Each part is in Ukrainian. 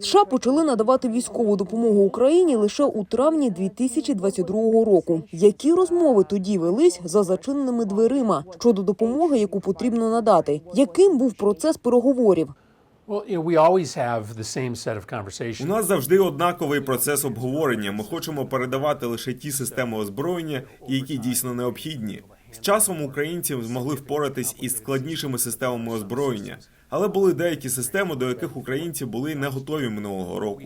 США почали надавати військову допомогу Україні лише у травні 2022 року. Які розмови тоді велись за зачиненими дверима щодо допомоги, яку потрібно надати? Яким був процес переговорів? Well, you know, we always have the same set of conversations. У нас завжди однаковий процес обговорення. Ми хочемо передавати лише ті системи озброєння, які дійсно необхідні. З часом українці змогли впоратись із складнішими системами озброєння, але були деякі системи, до яких українці були не готові минулого року.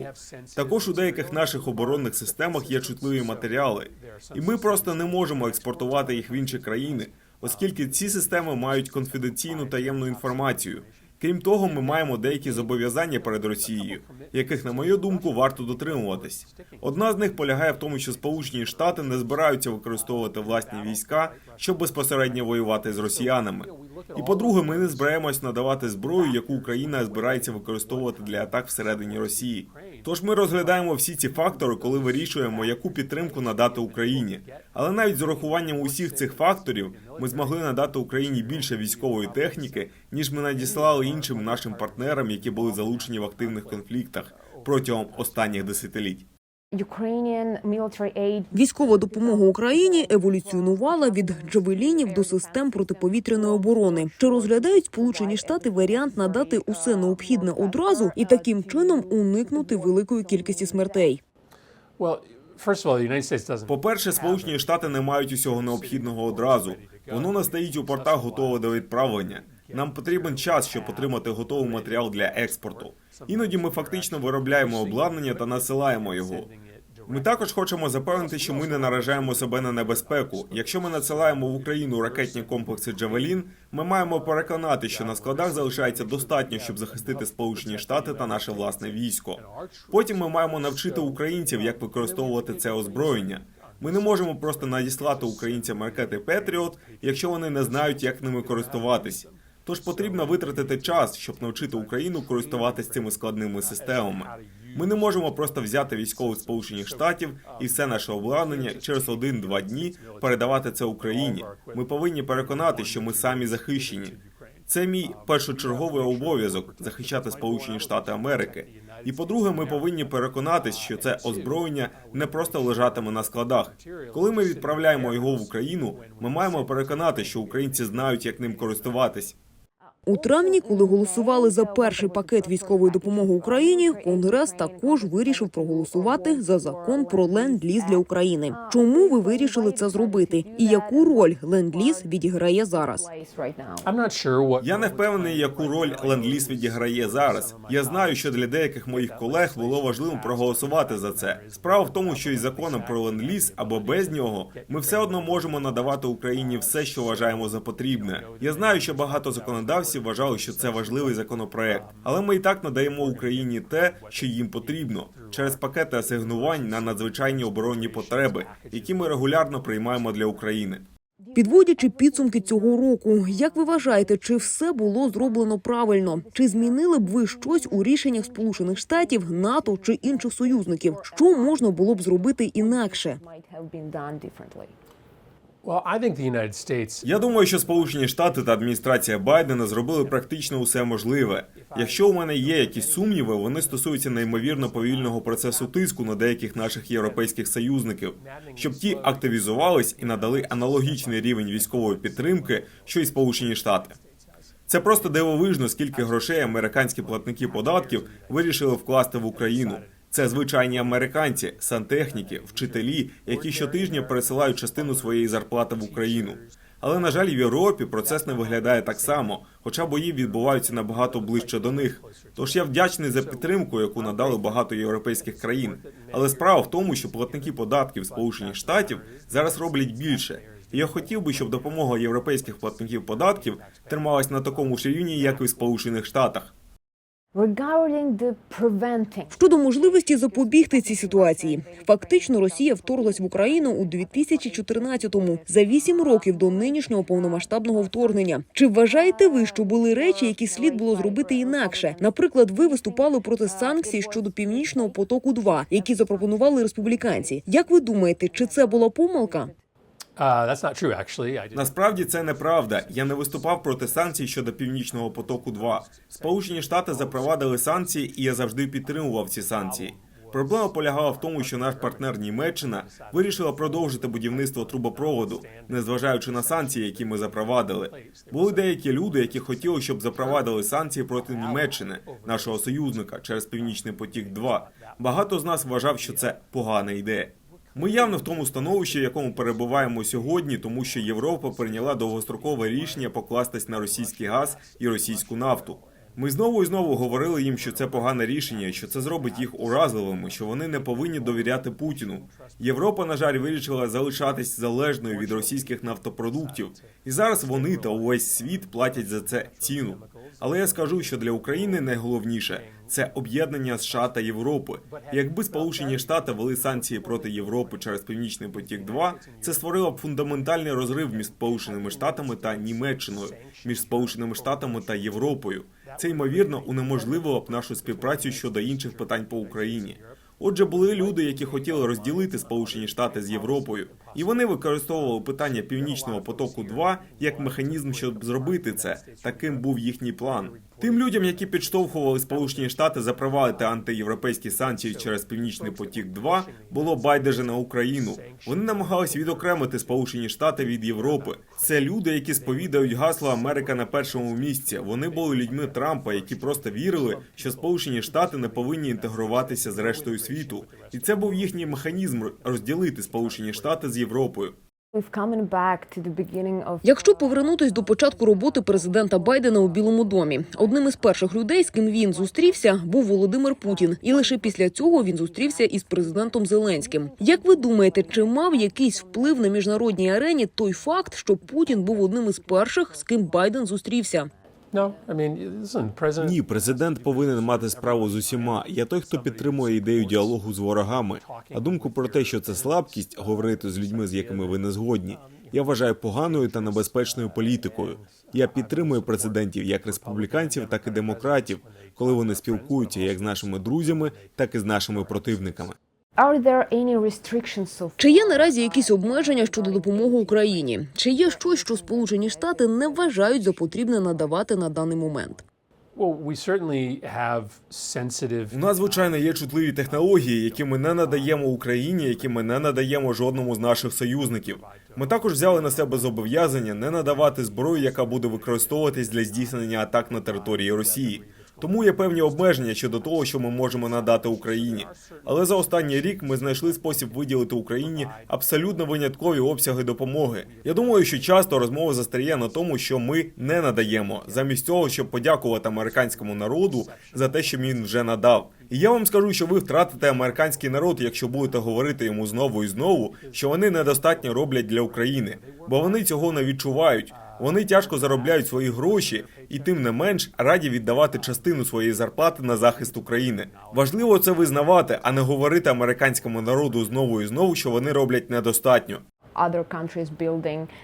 Також у деяких наших оборонних системах є чутливі матеріали, і ми просто не можемо експортувати їх в інші країни, оскільки ці системи мають конфіденційну таємну інформацію. Крім того, ми маємо деякі зобов'язання перед Росією, яких, на мою думку, варто дотримуватись. Одна з них полягає в тому, що Сполучені Штати не збираються використовувати власні війська, щоб безпосередньо воювати з росіянами. І по-друге, ми не збираємось надавати зброю, яку Україна збирається використовувати для атак всередині Росії. Тож ми розглядаємо всі ці фактори, коли вирішуємо, яку підтримку надати Україні. Але навіть з урахуванням усіх цих факторів ми змогли надати Україні більше військової техніки, ніж ми надіслали іншим нашим партнерам, які були залучені в активних конфліктах протягом останніх десятиліть. Ukrainian Військова допомога Україні еволюціонувала від джавелінів до систем протиповітряної оборони. Чи розглядають Сполучені Штати варіант надати усе необхідне одразу і таким чином уникнути великої кількості смертей? Well, first of all, the United States doesn't. По-перше, Сполучені Штати не мають усього необхідного одразу. Воно не стоїть у портах готове до відправлення. Нам потрібен час, щоб отримати готовий матеріал для експорту. Іноді ми фактично виробляємо обладнання та насилаємо його. Ми також хочемо запевнити, що ми не наражаємо себе на небезпеку. Якщо ми надсилаємо в Україну ракетні комплекси Джавелін, ми маємо переконати, що на складах залишається достатньо, щоб захистити Сполучені Штати та наше власне військо. Потім ми маємо навчити українців, як використовувати це озброєння. Ми не можемо просто надіслати українцям ракети Петріот, якщо вони не знають, як ними користуватись. Тож потрібно витратити час, щоб навчити Україну користуватись цими складними системами. Ми не можемо просто взяти військових сполучених штатів і все наше обладнання через один-два дні передавати це Україні. Ми повинні переконати, що ми самі захищені. Це мій першочерговий обов'язок захищати Сполучені Штати Америки. І по-друге, ми повинні переконатись, що це озброєння не просто лежатиме на складах. Коли ми відправляємо його в Україну, ми маємо переконати, що українці знають, як ним користуватись. У травні, коли голосували за перший пакет військової допомоги Україні, Конгрес також вирішив проголосувати за закон про ленд-ліз для України. Чому ви вирішили це зробити? І яку роль ленд-ліз відіграє зараз? Я не впевнений, яку роль ленд-ліз відіграє зараз. Я знаю, що для деяких моїх колег було важливо проголосувати за це. Справа в тому, що із законом про ленд-ліз або без нього ми все одно можемо надавати Україні все, що вважаємо за потрібне. Я знаю, що багато законодавців вважали, що це важливий законопроект, але ми і так надаємо Україні те, що їм потрібно, через пакети асигнувань на надзвичайні оборонні потреби, які ми регулярно приймаємо для України. Підводячи підсумки цього року, як ви вважаєте, чи все було зроблено правильно? Чи змінили б ви щось у рішеннях Сполучених Штатів, НАТО чи інших союзників? Що можна було б зробити інакше? Я думаю, що Сполучені Штати та адміністрація Байдена зробили практично усе можливе. Якщо у мене є якісь сумніви, вони стосуються неймовірно повільного процесу тиску на деяких наших європейських союзників, щоб ті активізувались і надали аналогічний рівень військової підтримки, що й Сполучені Штати. Це просто дивовижно, скільки грошей американські платники податків вирішили вкласти в Україну. Це звичайні американці, сантехніки, вчителі, які щотижня пересилають частину своєї зарплати в Україну. Але на жаль, в Європі процес не виглядає так само, хоча бої відбуваються набагато ближче до них. Тож я вдячний за підтримку, яку надали багато європейських країн. Але справа в тому, що платники податків Сполучених Штатів зараз роблять більше. Я хотів би, щоб допомога європейських платників податків трималась на такому ж рівні, як і в Сполучених Штатах. Щодо можливості запобігти цій ситуації, фактично Росія вторглась в Україну у 2014-му, за вісім років до нинішнього повномасштабного вторгнення. Чи вважаєте ви, що були речі, які слід було зробити інакше? Наприклад, ви виступали проти санкцій щодо північного потоку 2 які запропонували республіканці. Як ви думаєте, чи це була помилка? Uh, that's not true, actually. I. Насправді це неправда. Я не виступав проти санкцій щодо північного потоку. 2 Сполучені Штати запровадили санкції, і я завжди підтримував ці санкції. Проблема полягала в тому, що наш партнер Німеччина вирішила продовжити будівництво трубопроводу, незважаючи на санкції, які ми запровадили. Були деякі люди, які хотіли, щоб запровадили санкції проти Німеччини, нашого союзника, через Північний потік. 2 багато з нас вважав, що це погана ідея. Ми явно в тому становищі, в якому перебуваємо сьогодні, тому що Європа прийняла довгострокове рішення покластись на російський газ і російську нафту. Ми знову і знову говорили їм, що це погане рішення, що це зробить їх уразливими, що вони не повинні довіряти Путіну. Європа, на жаль, вирішила залишатись залежною від російських нафтопродуктів, і зараз вони та увесь світ платять за це ціну. Але я скажу, що для України найголовніше це об'єднання США та Європи. Якби Сполучені Штати ввели санкції проти Європи через Північний потік 2 це створило б фундаментальний розрив між Сполученими Штатами та Німеччиною, між Сполученими Штатами та Європою. Це ймовірно унеможливило б нашу співпрацю щодо інших питань по Україні. Отже, були люди, які хотіли розділити Сполучені Штати з Європою, і вони використовували питання Північного потоку 2 як механізм, щоб зробити це. Таким був їхній план. Тим людям, які підштовхували Сполучені Штати запровадити антиєвропейські санкції через Північний потік 2 було байдуже на Україну. Вони намагались відокремити Сполучені Штати від Європи. Це люди, які сповідають гасло Америка на першому місці. Вони були людьми Трампа, які просто вірили, що Сполучені Штати не повинні інтегруватися з рештою світу. І це був їхній механізм розділити Сполучені Штати з Європою. Якщо повернутись до початку роботи президента Байдена у Білому домі, одним із перших людей, з ким він зустрівся, був Володимир Путін, і лише після цього він зустрівся із президентом Зеленським. Як ви думаєте, чи мав якийсь вплив на міжнародній арені той факт, що Путін був одним із перших, з ким Байден зустрівся? Ні, президент повинен мати справу з усіма. Я той, хто підтримує ідею діалогу з ворогами. А думку про те, що це слабкість, говорити з людьми, з якими ви не згодні. Я вважаю поганою та небезпечною політикою. Я підтримую президентів як республіканців, так і демократів, коли вони спілкуються як з нашими друзями, так і з нашими противниками. Are there any restrictions of Чи є наразі якісь обмеження щодо допомоги Україні? Чи є щось, що Сполучені Штати не вважають за потрібне надавати на даний момент? У нас, звичайно, є чутливі технології, які ми не надаємо Україні, які ми не надаємо жодному з наших союзників. Ми також взяли на себе зобов'язання не надавати зброю, яка буде використовуватись для здійснення атак на території Росії. Тому є певні обмеження щодо того, що ми можемо надати Україні. Але за останній рік ми знайшли спосіб виділити Україні абсолютно виняткові обсяги допомоги. Я думаю, що часто розмова застає на тому, що ми не надаємо, замість того, щоб подякувати американському народу за те, що він вже надав. І я вам скажу, що ви втратите американський народ, якщо будете говорити йому знову і знову, що вони недостатньо роблять для України, бо вони цього не відчувають. Вони тяжко заробляють свої гроші і тим не менш раді віддавати частину своєї зарплати на захист України. Важливо це визнавати, а не говорити американському народу знову і знову, що вони роблять недостатньо.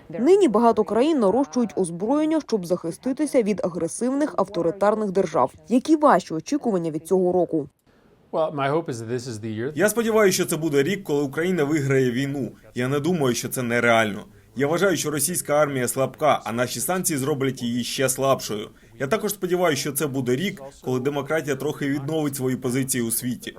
Нині багато країн нарощують озброєння, щоб захиститися від агресивних авторитарних держав. Які ваші очікування від цього року? Я сподіваюся, що це буде рік, коли Україна виграє війну. Я не думаю, що це нереально. Я вважаю, що російська армія слабка, а наші санкції зроблять її ще слабшою. Я також сподіваюся, що це буде рік, коли демократія трохи відновить свої позиції у світі.